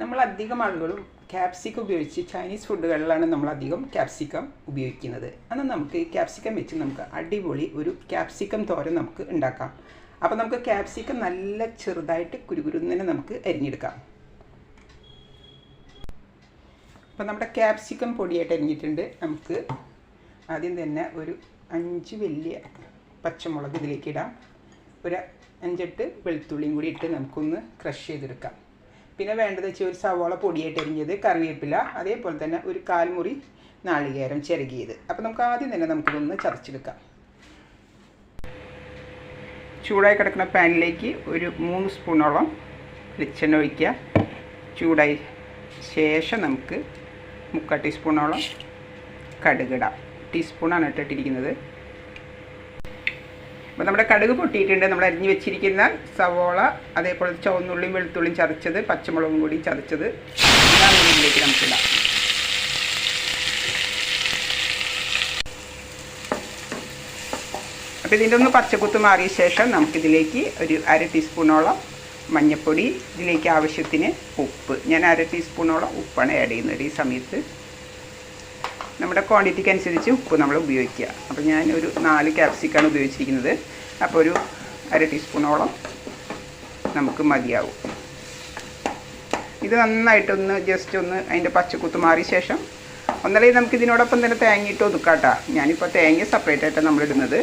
നമ്മൾ അധികം ആളുകളും ക്യാപ്സിക്കം ഉപയോഗിച്ച് ചൈനീസ് ഫുഡുകളിലാണ് നമ്മൾ അധികം ക്യാപ്സിക്കം ഉപയോഗിക്കുന്നത്. എന്നാൽ നമുക്ക് ക്യാപ്സിക്കം വെച്ച് നമുക്ക് അടിപൊളി ഒരു ക്യാപ്സിക്കം തോരൻ നമുക്ക് ഉണ്ടാക്കാം. അപ്പോൾ നമുക്ക് ക്യാപ്സിക്കം നല്ല ചെറുതായിട്ട് കുരുകുരുന്നിനെ നമുക്ക് അരിഞ്ഞെടുക്കാം. അപ്പോൾ നമ്മുടെ ക്യാപ്സിക്കം പൊടിയായിട്ട് അരിഞ്ഞിട്ടുണ്ട്. നമുക്ക് ആദ്യം തന്നെ ഒരു അഞ്ച് വലിയ പച്ചമുളക് ഇതിലേക്ക് ഇടാം. ഒരു അഞ്ചെട്ട് വെളുത്തുള്ളിയും കൂടി ഇട്ട് നമുക്കൊന്ന് ക്രഷ് ചെയ്തെടുക്കാം. പിന്നെ വേണ്ടത് വെച്ചാൽ ഒരു സവോള പൊടിയായിട്ട് എരിഞ്ഞത് കറിവേപ്പില അതേപോലെ തന്നെ ഒരു കാൽമുറി നാളികേരം ചിരകിയത് അപ്പോൾ നമുക്ക് ആദ്യം തന്നെ നമുക്കിതൊന്ന് ചതച്ചെടുക്കാം. ചൂടായി കിടക്കുന്ന പാനിലേക്ക് ഒരു മൂന്ന് സ്പൂണോളം വെളിച്ചെണ്ണ ഒഴിക്കുക. ചൂടായി ശേഷം നമുക്ക് മുക്കാൽ ടീസ്പൂണോളം കടുകിടാം ടീസ്പൂണാണ് ഇട്ടിട്ടിരിക്കുന്നത് അപ്പോൾ നമ്മുടെ കടുക് പൊട്ടിയിട്ടുണ്ട്. നമ്മൾ അരിഞ്ഞ് വെച്ചിരിക്കുന്ന സവോള അതേപോലെ ചുവന്നുള്ളിയും വെളുത്തുള്ളിയും ചതച്ചത് പച്ചമുളകും കൂടി ചതച്ചത്. എല്ലാം ഇതിലേക്ക് നമുക്കിടാം അപ്പോൾ ഇതിന്റെ ഒന്ന് പച്ചക്കുത്ത് മാറിയ ശേഷം നമുക്കിതിലേക്ക് ഒരു അര ടീസ്പൂണോളം മഞ്ഞൾപ്പൊടി ഇതിലേക്ക് ആവശ്യത്തിന് ഉപ്പ്. ഞാൻ അര ടീസ്പൂണോളം ഉപ്പാണ് ആഡ് ചെയ്യുന്നത് ഈ സമയത്ത്. നമ്മുടെ ക്വാണ്ടിറ്റിക്ക് അനുസരിച്ച് ഉപ്പ് നമ്മൾ ഉപയോഗിക്കുക. അപ്പോൾ ഞാൻ ഒരു നാല് ക്യാപ്സിക്കാണ് ഉപയോഗിച്ചിരിക്കുന്നത്. അപ്പോൾ ഒരു അര ടീസ്പൂണോളം നമുക്ക് മതിയാവും. ഇത് നന്നായിട്ടൊന്ന് ജസ്റ്റ് ഒന്ന് അതിന്റെ പച്ചക്കുത്ത് മാറിയ ശേഷം ഒന്നല്ലെങ്കിൽ നമുക്ക് ഇതിനോടൊപ്പം തന്നെ തേങ്ങയിട്ട് ഒതുക്കാട്ടാ. ഞാനിപ്പോൾ തേങ്ങ സെപ്പറേറ്റ് ആയിട്ടാണ് നമ്മൾ ഇടുന്നത്.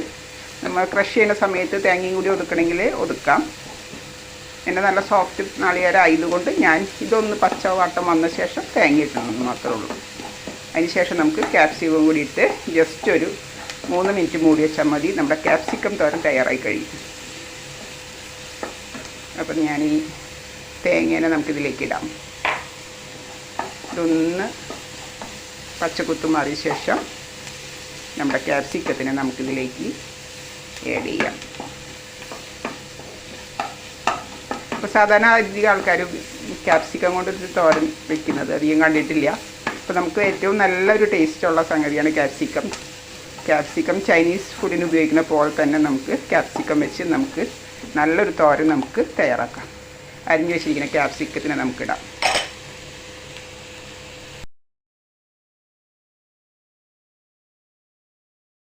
നമ്മൾ ക്രഷ് ചെയ്യുന്ന സമയത്ത് തേങ്ങയും കൂടി ഒതുക്കണമെങ്കിൽ ഒതുക്കാം. എന്റെ നല്ല സോഫ്റ്റ് നാളികേരം ആയതുകൊണ്ട് ഞാൻ ഇതൊന്ന് പച്ച വാട്ടം വന്ന ശേഷം തേങ്ങ ഇട്ടണമെന്ന് മാത്രമേ ഉള്ളൂ. അതിനുശേഷം നമുക്ക് ക്യാപ്സിക്കം കൂടി ഇട്ട് ജസ്റ്റ് ഒരു മൂന്ന് മിനിറ്റ് മൂടി വെച്ചാൽ മതി. നമ്മുടെ ക്യാപ്സിക്കം തോരൻ തയ്യാറായി കഴിയും അപ്പം ഞാൻ ഈ തേങ്ങേനെ നമുക്കിതിലേക്ക് ഇടാം. ഇതൊന്ന് പച്ചക്കുത്ത് മാറിയ ശേഷം നമ്മുടെ ക്യാപ്സിക്കത്തിനെ നമുക്കിതിലേക്ക് ആഡ് ചെയ്യാം. അപ്പോൾ സാധാരണ അധികം ആൾക്കാർ ക്യാപ്സിക്കം കൊണ്ട് തോരൻ വെക്കുന്നത് അധികം കണ്ടിട്ടില്ല. അപ്പോൾ നമുക്ക് ഏറ്റവും നല്ലൊരു ടേസ്റ്റുള്ള സംഗതിയാണ് ക്യാപ്സിക്കം ക്യാപ്സിക്കം ചൈനീസ് ഫുഡിന് ഉപയോഗിക്കുന്ന പോലെ തന്നെ നമുക്ക് ക്യാപ്സിക്കം വെച്ച് നമുക്ക് നല്ലൊരു തോരൻ നമുക്ക് തയ്യാറാക്കാം. അരിഞ്ഞു വെച്ചിരിക്കുന്ന ക്യാപ്സിക്കത്തിനെ നമുക്കിടാം.